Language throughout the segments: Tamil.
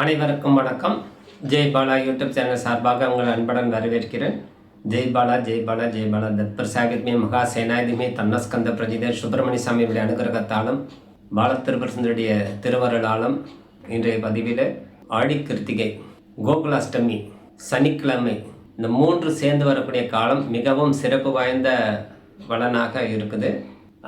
அனைவருக்கும் வணக்கம். ஜெய் பாலா யூடியூப் சேனல் சார்பாக உங்கள் அன்புடன் வரவேற்கிறேன். ஜெய் பாலா ஜெய் பாலா ஜெய் பாலா. தத்பர் சாகித்மே மகா சேனாதிமே தன்னஸ்கந்த பிரஜிதர் சுப்பிரமணிய சாமியுடைய அனுகிரகத்தாலும் பாலத்திருபரசனுடைய திருவருளாலும் இன்றைய பதிவில் ஆடி கிருத்திகை கோகுலாஷ்டமி சனிக்கிழமை இந்த மூன்று சேர்ந்து வரக்கூடிய காலம் மிகவும் சிறப்பு வாய்ந்த வளனாக இருக்குது.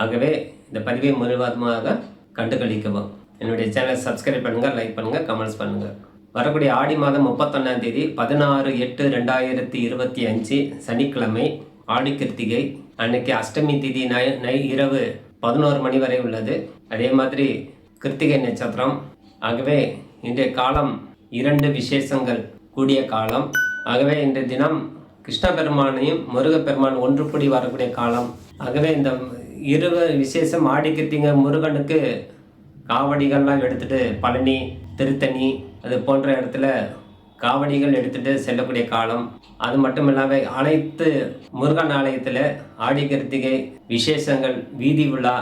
ஆகவே இந்த பதிவை முழுவதுமாக கண்டுகளிக்கவும். என்னுடைய சேனலை சப்ஸ்கிரைப் பண்ணுங்கள் லைக் பண்ணுங்கள் கமெண்ட்ஸ் பண்ணுங்கள் வரக்கூடிய ஆடி மாதம் முப்பத்தொன்னாம் தேதி பதினாறு எட்டு ரெண்டாயிரத்தி இருபத்தி அஞ்சு சனிக்கிழமை ஆடி கிருத்திகை அன்னைக்கு அஷ்டமி திதி நை நை இரவு பதினோரு மணி வரை உள்ளது. அதே மாதிரி கிருத்திகை நட்சத்திரம். ஆகவே இன்றைய காலம் இரண்டு விசேஷங்கள் கூடிய காலம். ஆகவே இன்றைய தினம் கிருஷ்ண பெருமானையும் முருகப்பெருமான் ஒன்று கூடி வரக்கூடிய காலம். ஆகவே இந்த இரவு விசேஷம் ஆடி கிருத்திகை முருகனுக்கு காவடிகள்லாம் எடுத்துட்டு பழனி திருத்தணி அது போன்ற இடத்துல காவடிகள் எடுத்துட்டு செல்லக்கூடிய காலம். அது மட்டும் இல்லாமல் அனைத்து முருகன் ஆலயத்தில் ஆடி கிருத்திகை விசேஷங்கள் வீதி விழா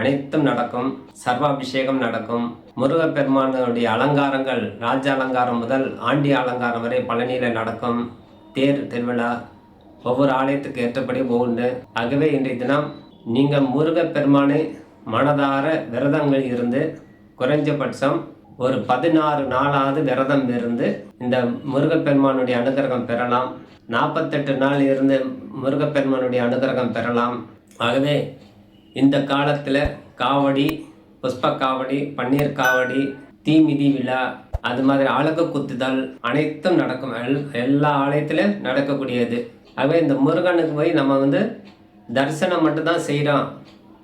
அனைத்தும் நடக்கும். சர்வாபிஷேகம் நடக்கும். முருகப்பெருமானுடைய அலங்காரங்கள் ராஜ அலங்காரம் முதல் ஆண்டி அலங்காரம் வரை பழனியில் நடக்கும். தேர் திருவிழா ஒவ்வொரு ஆலயத்துக்கு ஏற்றபடி ஒவ்வொன்று ஆகவே இன்றைய தினம் நீங்கள் முருகப்பெருமானை மனதார விரதங்கள் இருந்து குறைஞ்சபட்சம் ஒரு பதினாறு நாளாவது விரதம் இருந்து இந்த முருகப்பெருமானுடைய அனுகிரகம் பெறலாம். நாற்பத்தெட்டு நாள் இருந்து முருகப்பெருமானுடைய அனுகிரகம் பெறலாம். ஆகவே இந்த காலத்தில் காவடி புஷ்ப காவடி பன்னீர் காவடி தீமிதி விழா அது மாதிரி அழகு குத்துதல் அனைத்தும் நடக்கும். எல் எல்லா ஆலயத்திலும் நடக்கக்கூடியது. ஆகவே இந்த முருகனுக்கு போய் நம்ம வந்து தரிசனம் மட்டும்தான் செய்கிறோம்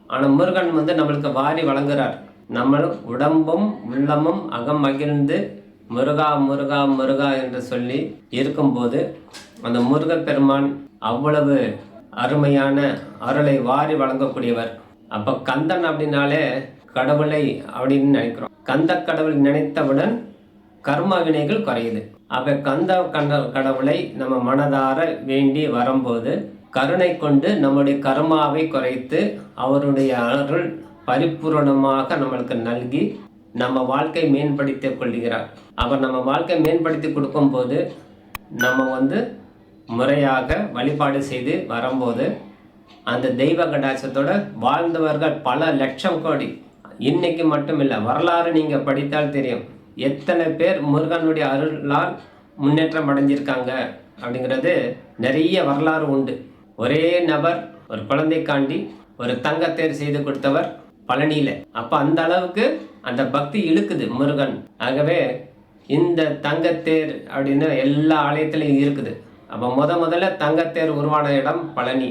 ஆனால் முருகன் வந்து நம்மளுக்கு வாரி வழங்குறார். நம்மளும் உடம்பும் உள்ளமும் அகம் மகிழ்ந்து முருகா முருகா முருகா என்று சொல்லி இருக்கும்போது அந்த முருகப் பெருமான் அவ்வளவு அருமையான அருளை வாரி வழங்கக்கூடியவர். அப்போ கந்தன் அப்படின்னாலே கடவுளை அப்படின்னு நினைக்கிறோம். கந்த கடவுள் நினைத்தவுடன் கர்ம வினைகள் குறையுது. அப்போ கந்த கண்ட கடவுளை நம்ம மனதார வேண்டி வரும்போது கருணை கொண்டு நம்முடைய கர்மாவை குறைத்து அவருடைய அருள் பரிபூரணமாக நம்மளுக்கு நல்கி நம்ம வாழ்க்கை மேம்படுத்திக் கொள்கிறார். அவர் நம்ம வாழ்க்கை மேம்படுத்தி கொடுக்கும்போது நம்ம வந்து முறையாக வழிபாடு செய்து வரும்போது அந்த தெய்வ கடாட்சத்தோட வாழ்ந்தவர்கள் பல லட்சம் கோடி. இன்னைக்கு மட்டும் இல்லை வரலாறு நீங்கள் படித்தால் தெரியும். எத்தனை பேர் முருகனுடைய அருளால் முன்னேற்றம் அடைஞ்சிருக்காங்க அப்படிங்கிறது நிறைய வரலாறு உண்டு. ஒரே நபர் ஒரு குழந்தைக்காண்டி ஒரு தங்கத்தேர் செய்து கொடுத்தவர் பழனியில். அப்போ அந்த அளவுக்கு அந்த பக்தி இழுக்குது முருகன். ஆகவே இந்த தங்கத்தேர் அப்படின்னு எல்லா ஆலயத்துலேயும் இருக்குது. அப்போ முத முதல்ல தங்கத்தேர் உருவான இடம் பழனி.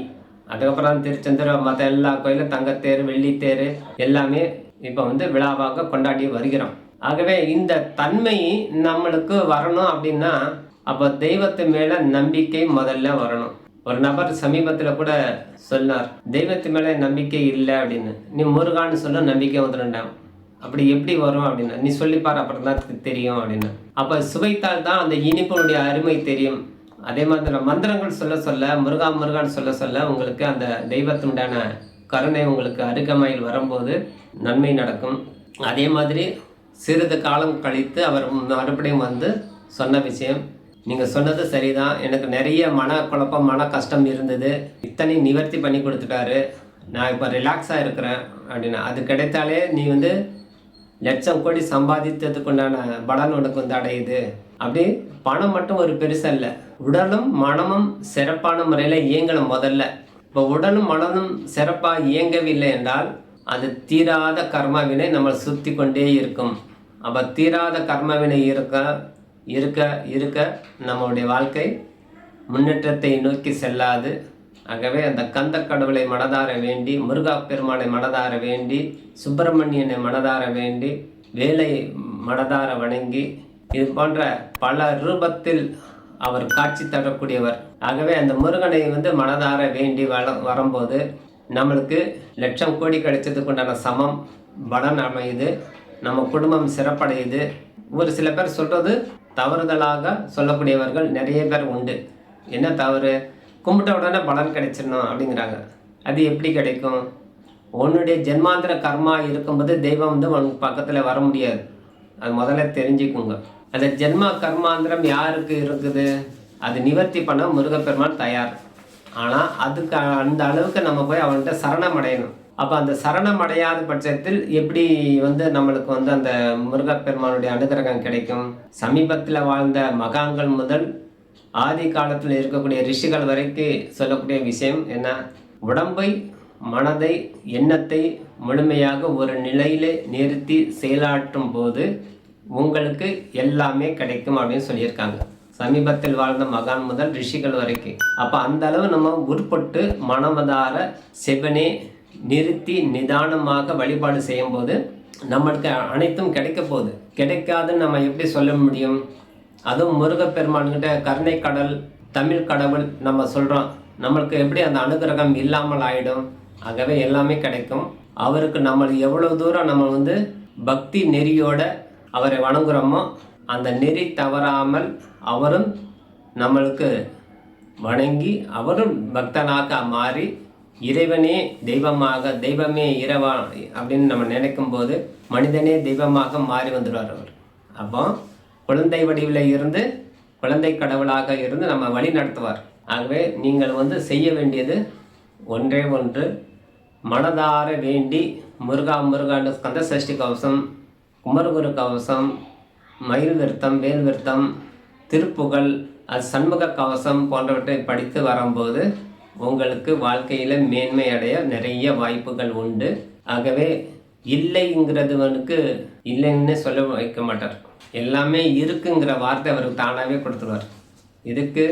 அதுக்கப்புறம் திருச்செந்தூர் மற்ற எல்லா கோயிலும் தங்கத்தேர் வெள்ளித்தேர் எல்லாமே இப்போ வந்து விழாவாக கொண்டாடி வருகிறோம். ஆகவே இந்த தன்மை நம்மளுக்கு வரணும் அப்படின்னா அப்போ தெய்வத்து மேலே நம்பிக்கை முதல்ல வரணும். ஒரு நபர் சமீபத்தில் கூட சொன்னார் தெய்வத்து மேலே நம்பிக்கை இல்லை அப்படின்னு. நீ முருகான்னு சொல்ல நம்பிக்கை வந்துடுண்டான் அப்படி எப்படி வரும் அப்படின்னு. நீ சொல்லிப்பார் அப்புறம் தான் தெரியும் அப்படின்னு. அப்போ சுவைத்தால் தான் அந்த இனிப்பினுடைய அருமை தெரியும். அதே மாதிரி மந்திரங்கள் சொல்ல சொல்ல முருகா முருகான்னு சொல்ல சொல்ல உங்களுக்கு அந்த தெய்வத்துண்டான கருணை உங்களுக்கு அருகமையில் வரும்போது நன்மை நடக்கும். அதே மாதிரி சிறிது காலம் கழித்து அவர் மறுபடியும் வந்து சொன்ன விஷயம் நீங்கள் சொன்னது சரிதான். எனக்கு நிறைய மன குழப்பம் மன கஷ்டம் இருந்தது. இத்தனை நிவர்த்தி பண்ணி கொடுத்துட்டாரு. நான் இப்போ ரிலாக்ஸாக இருக்கிறேன் அப்படின்னு அது கிடைத்தாலே நீ வந்து லட்சம் கோடி சம்பாதித்ததுக்கு உண்டான பலன் உனக்கு வந்து அடையுது. அப்படி பணம் மட்டும் ஒரு பெருசல்ல உடலும் மனமும் சிறப்பான முறையில் இயங்கணும் முதல்ல. இப்போ உடலும் மனமும் சிறப்பாக இயங்கவில்லை என்றால் அது தீராத கர்மவினை நம்ம சுற்றி கொண்டே இருக்கும். அப்போ தீராத கர்மவினை இருக்க இருக்க இருக்க நம்மளுடைய வாழ்க்கை முன்னேற்றத்தை நோக்கி செல்லாது. ஆகவே அந்த கந்த கடவுளை மனதார வேண்டி முருகா பெருமானை மனதார வேண்டி சுப்பிரமணியனை மனதார வேண்டி வேலை மனதார வணங்கி இது போன்ற பல ரூபத்தில் அவர் காட்சி தரக்கூடியவர். ஆகவே அந்த முருகனை வந்து மனதார வேண்டி வள வரும்போது நம்மளுக்கு லட்சம் கோடி கிடைச்சதுக்கு உண்டான சமம் பலன் அமையுது நம்ம குடும்பம் சிறப்படையுது. ஒரு சில பேர் சொல்கிறது தவறுதலாக சொல்லக்கூடியவர்கள் நிறைய பேர் உண்டு. என்ன தவறு? கும்பிட்ட உடனே பலன் கிடைச்சிடணும் அப்படிங்கிறாங்க. அது எப்படி கிடைக்கும்? உன்னுடைய ஜென்மாந்திர கர்மா இருக்கும்போது தெய்வம் வந்து உன் பக்கத்தில் வர முடியாது. அது முதல்ல தெரிஞ்சுக்குங்க. அந்த ஜென்ம கர்மாந்திரம் யாருக்கு இருக்குது? அது நிவர்த்தி பண்ண முருகப்பெருமான் தயார். ஆனால் அதுக்கு அந்த அளவுக்கு நம்ம போய் அவன்கிட்ட சரணம் அடையணும். அப்போ அந்த சரணம் அடையாத பட்சத்தில் எப்படி வந்து நம்மளுக்கு வந்து அந்த முருகப்பெருமானுடைய அனுகிரகம் கிடைக்கும்? சமீபத்தில் வாழ்ந்த மகான்கள் முதல் ஆதி காலத்தில் இருக்கக்கூடிய ரிஷிகள் வரைக்கும் சொல்லக்கூடிய விஷயம் என்ன? உடம்பை மனதை எண்ணத்தை முழுமையாக ஒரு நிலையிலே நிறுத்தி செயலாற்றும் போது உங்களுக்கு எல்லாமே கிடைக்கும் அப்படின்னு சொல்லியிருக்காங்க. சமீபத்தில் வாழ்ந்த மகான் முதல் ரிஷிகள் வரைக்கும் அப்போ அந்த அளவு நம்ம உட்பட்டு மனமதார செவனே நிறுத்தி நிதானமாக வழிபாடு செய்யும்போது நம்மளுக்கு அனைத்தும் கிடைக்க போகுது. கிடைக்காதுன்னு நம்ம எப்படி சொல்ல முடியும்? அதுவும் முருகப்பெருமான்கிட்ட கருணை கடல் தமிழ் கடவுள் நம்ம சொல்கிறோம் நம்மளுக்கு எப்படி அந்த அனுகிரகம் இல்லாமல் ஆகிடும் ஆகவே எல்லாமே கிடைக்கும். அவருக்கு நம்ம எவ்வளோ தூரம் நம்ம வந்து பக்தி நெறியோட அவரை வணங்குறோமோ அந்த நெறி தவறாமல் அவரும் நம்மளுக்கு வணங்கி அவரும் பக்தனாக மாறி இறைவனே தெய்வமாக தெய்வமே இரவா அப்படின்னு நம்ம நினைக்கும் போது மனிதனே தெய்வமாக மாறி வந்துடுவார் அவர். அப்போ குழந்தை வடிவில் இருந்து குழந்தை கடவுளாக இருந்து நம்ம வழி நடத்துவார். ஆகவே நீங்கள் வந்து செய்ய வேண்டியது ஒன்றே ஒன்று மனதார வேண்டி முருகா முருகாண்டு ஸ்கந்த சஷ்டி கவசம் குமரகுரு கவசம் மயில் விருத்தம் வேல் விருத்தம் திருப்புகழ் அது சண்முக கவசம் போன்றவற்றை படித்து வரும்போது உங்களுக்கு வாழ்க்கையில் மேன்மை அடைய நிறைய வாய்ப்புகள் உண்டு. ஆகவே இல்லைங்கிறதுவனுக்கு இல்லைன்னு சொல்ல வைக்க மாட்டார். எல்லாமே இருக்குங்கிற வார்த்தை அவருக்கு தானாகவே கொடுத்துருவார். இதுக்கு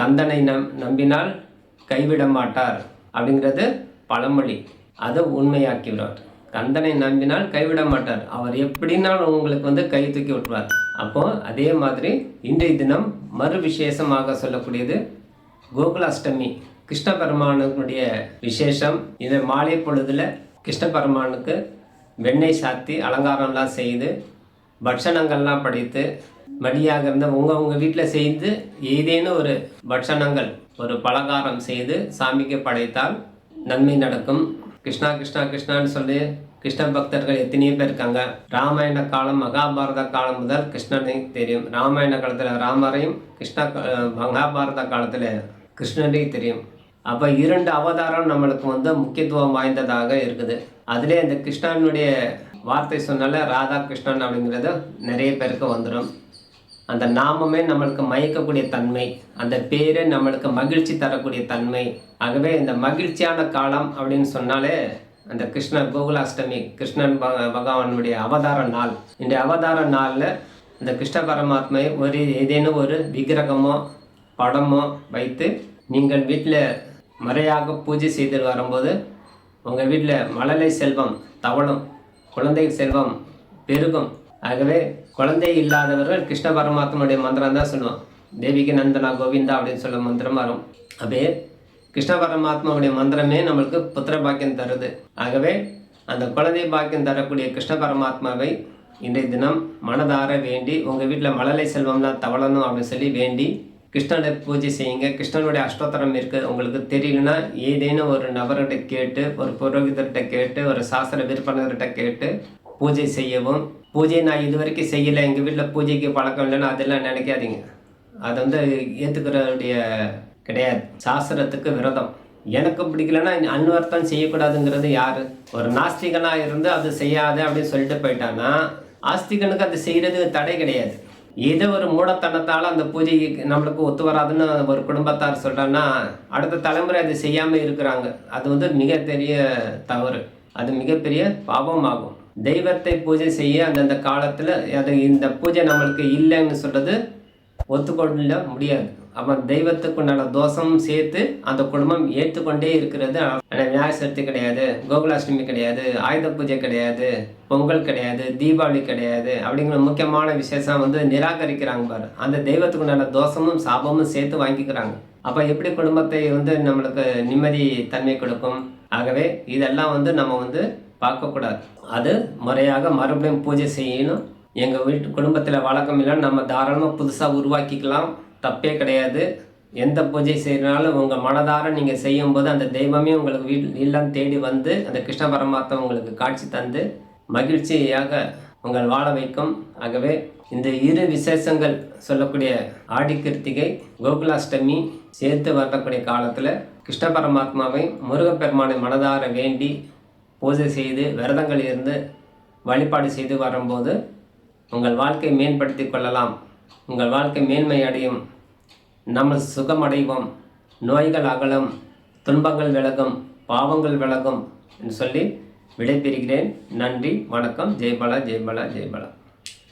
கந்தனை நம் நம்பினால் கைவிட மாட்டார் அப்படிங்கிறது பழமொழி. அதை உண்மையாக்கிவிடுவார். கந்தனை நம்பினால் கைவிட மாட்டார். அவர் எப்படினாலும் உங்களுக்கு வந்து கை தூக்கி விட்டுருவார். அப்போ அதே மாதிரி இன்றைய தினம் மறு விசேஷமாக சொல்லக்கூடியது கோகுலாஷ்டமி கிருஷ்ண பெருமானுடைய விசேஷம். இந்த மாலை பொழுதில் கிருஷ்ண பெருமானுக்கு வெண்ணெய் சாத்தி அலங்காரம்லாம் செய்து பட்சணங்கள்லாம் படைத்து மடியாக இருந்த உங்கள் உங்கள் வீட்டில் செய்து ஏதேனும் ஒரு பட்சணங்கள் ஒரு பலகாரம் செய்து சாமிக்கு படைத்தால் நன்மை நடக்கும். கிருஷ்ணா கிருஷ்ணா கிருஷ்ணான்னு சொல்லி கிருஷ்ண பக்தர்கள் எத்தனையோ பேர் இருக்காங்க. ராமாயண காலம் மகாபாரத காலம் முதல் கிருஷ்ணனை தெரியும். ராமாயண காலத்தில் ராமரையும் கிருஷ்ணா மகாபாரத காலத்தில் கிருஷ்ணனே தெரியும். அப்போ இரண்டு அவதாரம் நம்மளுக்கு வந்து முக்கியத்துவம் வாய்ந்ததாக இருக்குது. அதிலே இந்த கிருஷ்ணனுடைய வார்த்தை சொன்னால ராதா கிருஷ்ணன் அப்படிங்கிறது நிறைய பேருக்கு வந்துடும் அந்த நாமமே நம்மளுக்கு மயக்கக்கூடிய தன்மை அந்த பேரே நம்மளுக்கு மகிழ்ச்சி தரக்கூடிய தன்மை. ஆகவே இந்த மகிழ்ச்சியான காலம் அப்படின்னு சொன்னாலே அந்த கிருஷ்ண கோகுலாஷ்டமி கிருஷ்ணன் பகவானுடைய அவதார நாள். இந்த அவதார நாளில் இந்த கிருஷ்ண பரமாத்மை ஒரு ஏதேனும் ஒரு விக்கிரகமோ படமோ வைத்து நீங்கள் வீட்டில் முறையாக பூஜை செய்து வரும்போது உங்கள் வீட்டில் மழலை செல்வம் தவளும் குழந்தை செல்வம் பெருகும். ஆகவே குழந்தை இல்லாதவர்கள் கிருஷ்ண பரமாத்மனுடைய மந்திரம் தான் சொல்லுவோம். தேவிக்கு நந்தனா கோவிந்தா அப்படின்னு சொல்ல மந்திரம் வரும். அப்படியே கிருஷ்ண பரமாத்மாவுடைய மந்திரமே நம்மளுக்கு புத்திர பாக்கியம் தருது. ஆகவே அந்த குழந்தை பாக்கியம் தரக்கூடிய கிருஷ்ண பரமாத்மாவை இன்றைய தினம் மனதார வேண்டி உங்கள் வீட்டில் மழலை செல்வம்லாம் தவளணும் அப்படின்னு சொல்லி வேண்டி கிருஷ்ணனை பூஜை செய்யுங்க. கிருஷ்ணனுடைய அஷ்டோத்தரம் இருக்குது உங்களுக்கு தெரியலனா ஏதேனும் ஒரு நபர்கிட்ட கேட்டு ஒரு புரோகிதர்கிட்ட கேட்டு ஒரு சாஸ்திர விற்பனர்கிட்ட கேட்டு பூஜை செய்யவும். பூஜை நான் இது வரைக்கும் செய்யலை. எங்கள் வீட்டில் பூஜைக்கு பழக்கம் இல்லைன்னு அதெல்லாம் நினைக்காதீங்க. அது வந்து ஏற்றுக்கிறவுடைய கிடையாது. சாஸ்திரத்துக்கு விரதம். எனக்கு பிடிக்கலன்னா அன்வர்த்தம் செய்யக்கூடாதுங்கிறது யார்? ஒரு நாஸ்திகனாக இருந்து அது செய்யாது அப்படின்னு சொல்லிட்டு போயிட்டான்னா ஆஸ்திகனுக்கு அது செய்கிறது தடை கிடையாது. ஏதோ ஒரு மூடத்தனத்தால் அந்த பூஜைக்கு நம்மளுக்கு ஒத்து வராதுன்னு ஒரு குடும்பத்தார் சொல்கிறான்னா அடுத்த தலைமுறை அது செய்யாமல் இருக்கிறாங்க. அது வந்து மிகப்பெரிய தவறு. அது மிகப்பெரிய பாவமாகும். தெய்வத்தை பூஜை செய்ய அந்தந்த காலத்தில் அது இந்த பூஜை நம்மளுக்கு இல்லைன்னு சொல்கிறது ஒத்துக்கொள்ள முடியாது. அப்புறம் தெய்வத்துக்கு உண்டான தோஷமும் சேர்த்து அந்த குடும்பம் ஏற்றுக்கொண்டே இருக்கிறது. ஆனால் விநாயகர் சதுர்த்தி கிடையாது கோகுலாஷ்டமி கிடையாது ஆயுத பூஜை கிடையாது பொங்கல் கிடையாது தீபாவளி கிடையாது அப்படிங்கிற முக்கியமான விசேஷம் வந்து நிராகரிக்கிறாங்க பாரு. அந்த தெய்வத்துக்குண்டான தோஷமும் சாபமும் சேர்த்து வாங்கிக்கிறாங்க. அப்போ எப்படி குடும்பத்தை வந்து நம்மளுக்கு நிம்மதி தன்மை கொடுக்கும்? ஆகவே இதெல்லாம் வந்து நம்ம வந்து பார்க்கக்கூடாது அது முறையாக மறுபடியும் பூஜை செய்யணும். எங்கள் வீட்டு குடும்பத்தில் வழக்கம் இல்லை நம்ம தாராளமாக புதுசாக உருவாக்கிக்கலாம். தப்பே கிடையாது. எந்த பூஜை செய்யறனாலும் உங்கள் மனதார நீங்கள் செய்யும்போது அந்த தெய்வமே உங்களுக்கு வீட்டில் இல்லம் தேடி வந்து அந்த கிருஷ்ண பரமாத்மா உங்களுக்கு காட்சி தந்து மகிழ்ச்சியாக உங்கள் வாழ வைக்கும். ஆகவே இந்த இரு விசேஷங்கள் சொல்லக்கூடிய ஆடி கிருத்திகை கோகுலாஷ்டமி சேர்த்து வரக்கூடிய காலத்தில் கிருஷ்ண பரமாத்மாவை முருகப்பெருமானை மனதார வேண்டி பூஜை செய்து விரதங்கள் இருந்து வழிபாடு செய்து வரும்போது உங்கள் வாழ்க்கை மேம்படுத்தி கொள்ளலாம். உங்கள் வாழ்க்கை மேன்மை அடையும் நம்ம சுகமடைவோம். நோய்கள் அகலும். துன்பங்கள் விலகும். பாவங்கள் விலகும். என்று சொல்லி விடைபெறுகிறேன். நன்றி. வணக்கம். ஜெய்பலா ஜெய்பலா ஜெய்பலா